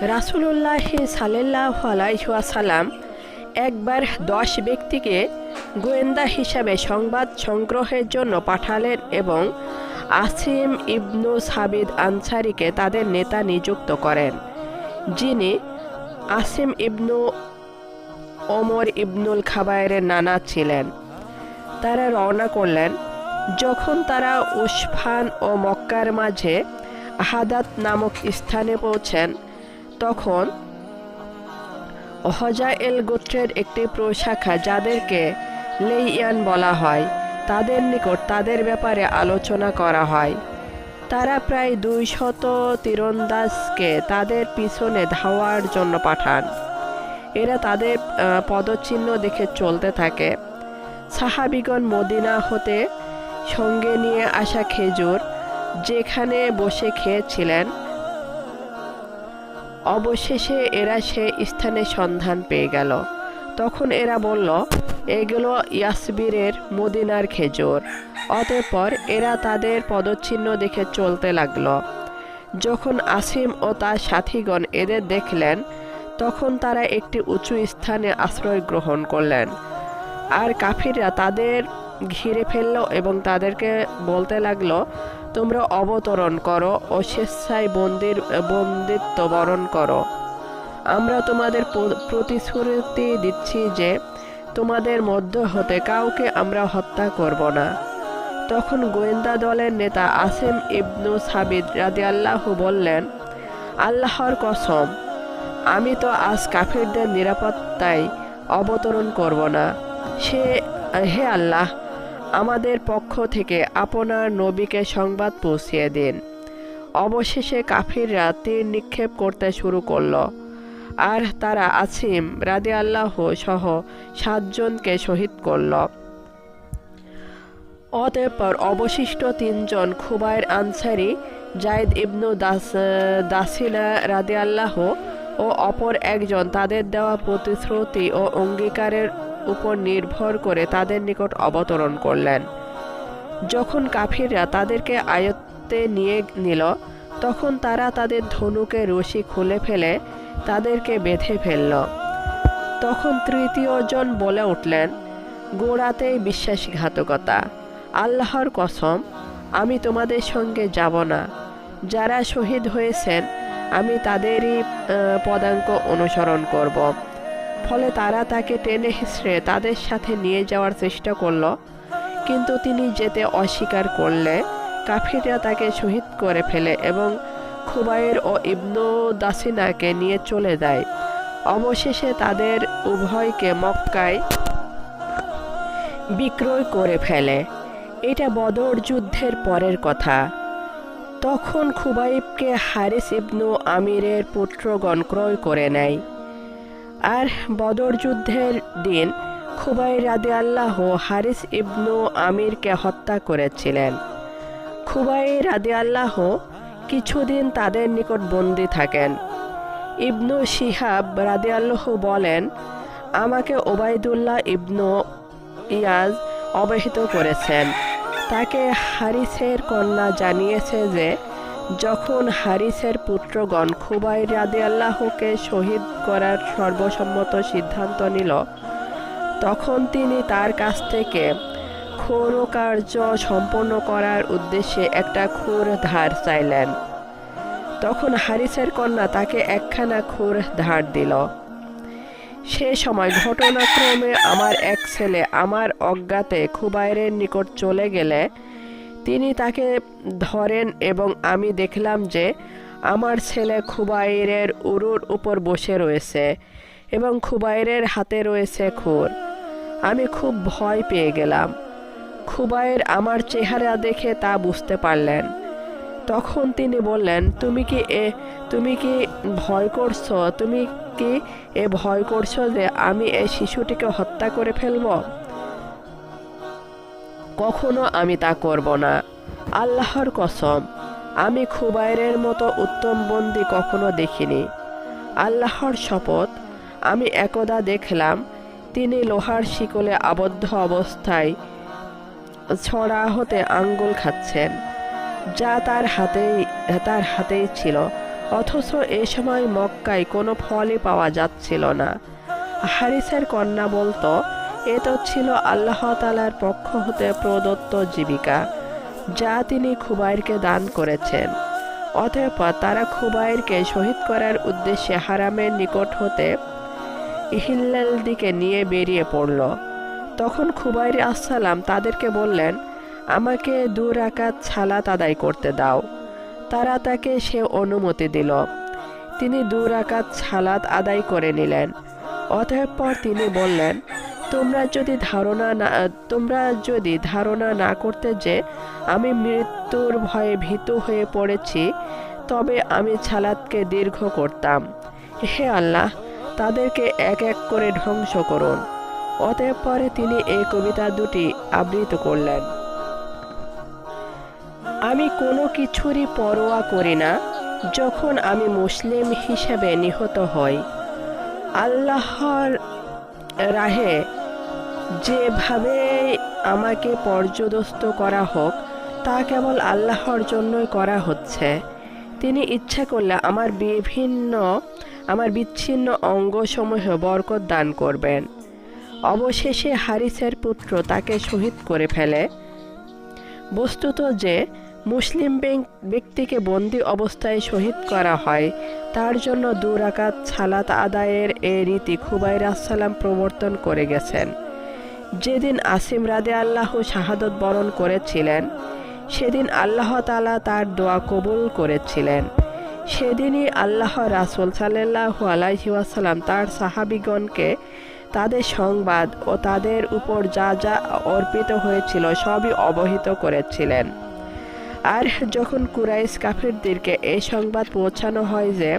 রাসুলুল্লাহ সাল্লাহ আলাইসাল্লাম একবার দশ ব্যক্তিকে গোয়েন্দা হিসাবে সংবাদ সংগ্রহের জন্য পাঠালেন এবং আসিম ইবনু সাবিদ আনসারিকে তাদের নেতা নিযুক্ত করেন, যিনি আসিম ইবনু ওমর ইবনুল খাবায়ের নানা ছিলেন। তারা রওনা করলেন, যখন তারা উসফান ও মক্কার মাঝে আহাদাত নামক স্থানে পৌঁছেন। তখন হজায়েল গোত্রের একটি প্রশাখা যাদেরকে লেইয়ান বলা হয়, তাদের নিকট তাদের ব্যাপারে আলোচনা করা হয়। তারা প্রায় দুই শত তীরন্দাজকে তাদের পিছনে ধাওয়ার জন্য পাঠান। এরা তাদের পদচিহ্ন দেখে চলতে থাকে। সাহাবিগণ মদিনা হতে সঙ্গে নিয়ে আসা খেজুর, যেখানে বসে খেয়েছিলেন অবশেষে এরা সে স্থানে সন্ধান পেয়ে গেল। তখন এরা বলল এগুলো ইয়াসবিরের মদিনার খেজুর। অতঃপর এরা তাদের পদচিহ্ন দেখে চলতে লাগল। যখন আসিম ও তার সাথীগণ এদের দেখলেন, তখন তারা একটি উঁচু স্থানে আশ্রয় গ্রহণ করলেন। আর কাফিররা তাদের ঘিরে ফেলল এবং তাদেরকে বলতে লাগল, তোমরা অবতরণ করো ও স্বেচ্ছায় বন্দির, বন্দিত্ব বরণ করো। আমরা তোমাদের প্রতিশ্রুতি দিচ্ছি যে তোমাদের মধ্য হতে কাউকে আমরা হত্যা করব না। তখন গোয়েন্দা দলের নেতা আসেম ইবনু সাবিদ রাদিয়াল্লাহু বললেন, আল্লাহর কসম, আমি তো আজ কাফিরদের নিরাপত্তায় অবতরণ করব না। সে, হে আল্লাহ আমাদের পক্ষ থেকে আপনার নবীকে সংবাদ পৌঁছিয়ে দিন। অবশেষে কাফিররা তীর নিক্ষেপ করতে শুরু করল। আর তারা আসিম রাদি আল্লাহ সহ সাতজনকে শহীদ করল। অতঃপর অবশিষ্ট তিনজন খুবাইর আনসারি জায়দ ইবনু দাস দাসিলা রাদি আল্লাহ ও অপর একজন তাদের দেওয়া প্রতিশ্রুতি ও অঙ্গীকারের উপর নির্ভর করে তাদের নিকট অবতরণ করলেন। যখন কাফিররা তাদেরকে আয়ত্তে নিয়ে নিল, তখন তারা তাদের ধনুকে রশি খুলে ফেলে তাদেরকে বেঁধে ফেলল। তখন তৃতীয়জন বলে উঠলেন, গোড়াতেই বিশ্বাসঘাতকতা। আল্লাহর কসম, আমি তোমাদের সঙ্গে যাব না। যারা শহীদ হয়েছেন, আমি তাদেরই পদাঙ্ক অনুসরণ করব। ফলে তারা তাকে টেনে হিসড়ে তাদের সাথে নিয়ে যাওয়ার চেষ্টা করল, কিন্তু তিনি যেতে অস্বীকার করলে কাফিররা তাকে শহীদ করে ফেলে এবং খুবাইর ও ইবনু দাসিনাকে নিয়ে চলে যায়। অবশেষে তাদের উভয়কে মক্কায় বিক্রয় করে ফেলে। এটা বদর যুদ্ধের পরের কথা। তখন খুবাইবকে হারিস ইবনু আমিরের পুত্রগণ ক্রয় করে নেয়। আর বদর যুদ্ধের দিন খুবাই রাদে আল্লাহ হারিস ইবনু আমিরকে হত্যা করেছিলেন। খুবাই রাদে আল্লাহ কিছুদিন তাদের নিকট বন্দি থাকেন। ইবনু শিহাব রাদে আল্লাহ বলেন, আমাকে ওবায়দুল্লাহ ইবনু ইয়াজ অবহিত করেছেন। তাকে হারিসের কন্যা জানিয়েছে যে যখন হারিসের পুত্রগণ খুবাই রাদে আল্লাহকে শহীদ করার সর্বসম্মত সিদ্ধান্ত নিল, তখন তিনি তার কাছ থেকে ক্ষৌর কার্য সম্পন্ন করার উদ্দেশ্যে একটা খুর ধার চাইলেন। তখন হারিসের কন্যা তাকে একখানা খুর ধার দিল। সে সময় ঘটনাক্রমে আমার এক ছেলে আমার অজ্ঞাতে খুবাইরের নিকট চলে গেলে তিনি তাকে ধরেন এবং আমি দেখলাম যে আমার ছেলে খুবাইরের উরুর উপর বসে রয়েছে এবং খুবাইরের হাতে রয়েছে খুর। আমি খুব ভয় পেয়ে গেলাম। খুবাইর আমার চেহারা দেখে তা বুঝতে পারলেন। তখন তিনি বললেন, তুমি কি এ, তুমি কি ভয় করছ? তুমি কি এ ভয় করছ যে আমি এই শিশুটিকে হত্যা করে ফেলব? কখনো আমি তা করব না। আল্লাহর কসম, আমি খুবাইরের মতো উত্তম বন্দি কখনো দেখিনি। আল্লাহর শপথ, আমি একদা দেখলাম, তিনি লোহার শিকলে আবদ্ধ অবস্থায় ছড়া হতে আঙ্গুল খাচ্ছেন, যা তার হাতেই তার হাতেই ছিল, অথচ এ সময় মক্কায় কোনো ফলই পাওয়া যাচ্ছিল না। হারিসের কন্যা বলতো এ তো ছিল আল্লাহ তালার পক্ষ হতে প্রদত্ত জীবিকা, যা তিনি খুবাইরকে দান করেছেন। অতঃপর তারা খুবাইরকে শহীদ করার উদ্দেশ্যে হারামের নিকট হতে ইহিল্লাল দিকে নিয়ে বেরিয়ে পড়ল। তখন খুবাইর আসসালাম তাদেরকে বললেন, আমাকে দু রাকাত ছালাত আদায় করতে দাও। তারা তাকে সে অনুমতি দিল। তিনি দু রাকাত ছালাত আদায় করে নিলেন। অতঃপর তিনি বললেন তোমরা যদি ধারণা না, তোমরা যদি ধারণা না করতে যে আমি মৃত্যুর ভয়ে ভীত হয়ে পড়েছি, তবে আমি ছালাতকে দীর্ঘ করতাম। হে আল্লাহ, তাদেরকে এক এক করে ধ্বংস করুন। অতঃপরে তিনি এই কবিতা দুটি আবৃত করলেন। আমি কোনো কিছুরই পরোয়া করি না, যখন আমি মুসলিম হিসেবে নিহত হই। আল্লাহর রাহে, যেভাবে আমাকে পর্যদস্ত করা হোক, তা কেবল আল্লাহর জন্যই করা হচ্ছে। তিনি ইচ্ছা করলে আমার বিভিন্ন, আমার বিচ্ছিন্ন অঙ্গসমূহ বরকত দান করবেন। অবশেষে হারিসের পুত্র তাকে শহীদ করে ফেলে। বস্তুত যে, মুসলিম ব্যক্তিকে বন্দি অবস্থায় শহীদ করা হয় তার জন্য দুরাকাত ছালাত আদায়ের এ রীতি খুবাইর আসসালাম প্রবর্তন করে গেছেন। যেদিন আসিম রাদে আল্লাহ শাহাদত বরণ করেছিলেন, সেদিন আল্লাহ তালা তার দোয়া কবুল করেছিলেন। সেদিনই আল্লাহ রাসুল সাল্লাহ আলাইহি ওয়াসাল্লাম তার সাহাবিগণকে তাদের সংবাদ ও তাদের উপর যা যা অর্পিত হয়েছিল সবই অবহিত করেছিলেন। আর যখন কুরাইশ কাফিরদেরকে এই সংবাদ পৌঁছানো হয় যে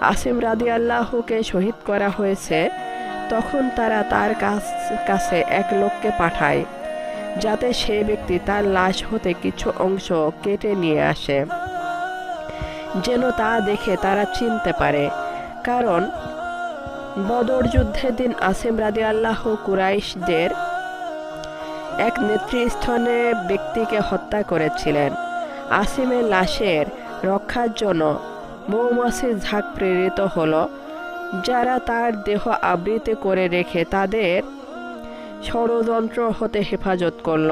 আসিম রাদি আল্লাহকে শহীদ করা হয়েছে, তখন তারা তার কাছ- এক লোককে পাঠায়, যাতে সে ব্যক্তি তার লাশ হতে কিছু অংশ কেটে নিয়ে আসে, যেন তা দেখে তারা চিনতে পারে। কারণ বদর যুদ্ধের দিন আসিম রাদি আল্লাহ কুরাইশদের এক নেতৃস্থানে ব্যক্তিকে হত্যা করেছিলেন। আসিমের লাশের রক্ষার জন্য মৌমাছির ঝাঁক প্রেরিত হলো। যারা তার দেহ আবৃত করে রেখে তাদের ষড়যন্ত্র হতে হেফাজত করল,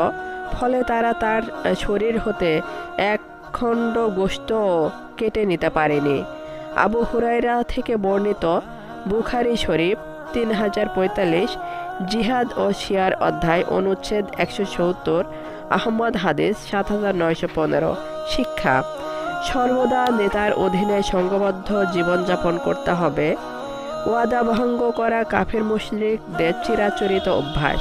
ফলে তারা তার শরীর হতে এক খণ্ড গোস্ত কেটে নিতে পারেনি। আবু হুরাইরা থেকে বর্ণিত বুখারি শরীফ তিন হাজার পঁয়তাল্লিশ জিহাদ ও শিয়ার অধ্যায় অনুচ্ছেদ একশো সত্তর, আহমদ হাদিস সাত হাজার নয়শো পনেরো, শিক্ষা। সর্বদা নেতার অধীনে সংঘবদ্ধ জীবনযাপন করতে হবে। ওয়াদা ভঙ্গ করা কাফের মুশরিকদের চিরাচরিত অভ্যাস।